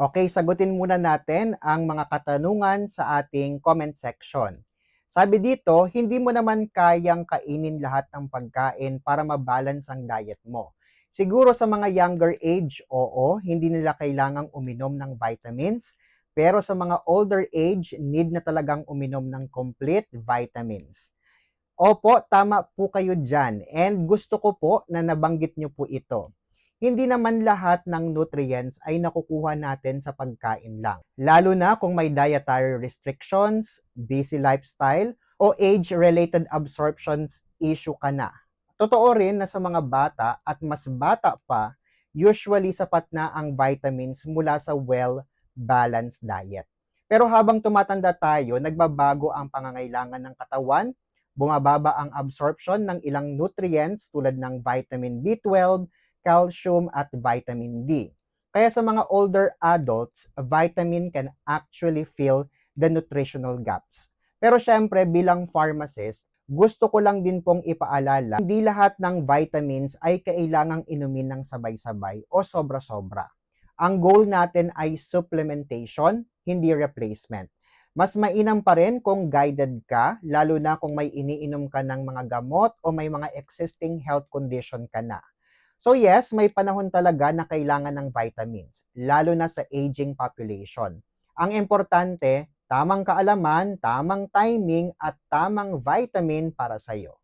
Okay, sagutin muna natin ang mga katanungan sa ating comment section. Sabi dito, hindi mo naman kayang kainin lahat ng pagkain para mabalance ang diet mo. Siguro sa mga younger age, oo, hindi nila kailangang uminom ng vitamins. Pero sa mga older age, need na talagang uminom ng complete vitamins. Opo, tama po kayo dyan. And gusto ko po na nabanggit nyo po ito. Hindi naman lahat ng nutrients ay nakukuha natin sa pagkain lang. Lalo na kung may dietary restrictions, busy lifestyle, o age-related absorptions issue ka na. Totoo rin na sa mga bata at mas bata pa, usually sapat na ang vitamins mula sa well-balanced diet. Pero habang tumatanda tayo, nagbabago ang pangangailangan ng katawan, bumababa ang absorption ng ilang nutrients tulad ng vitamin B12, calcium at vitamin D. Kaya sa mga older adults, vitamin can actually fill the nutritional gaps. Pero syempre bilang pharmacist, gusto ko lang din pong ipaalala, hindi lahat ng vitamins ay kailangang inumin ng sabay-sabay o sobra-sobra. Ang goal natin ay supplementation, hindi replacement. Mas mainam pa rin kung guided ka, lalo na kung may iniinom ka ng mga gamot o may mga existing health condition ka na. So yes, may panahon talaga na kailangan ng vitamins, lalo na sa aging population. Ang importante, tamang kaalaman, tamang timing at tamang vitamin para sa iyo.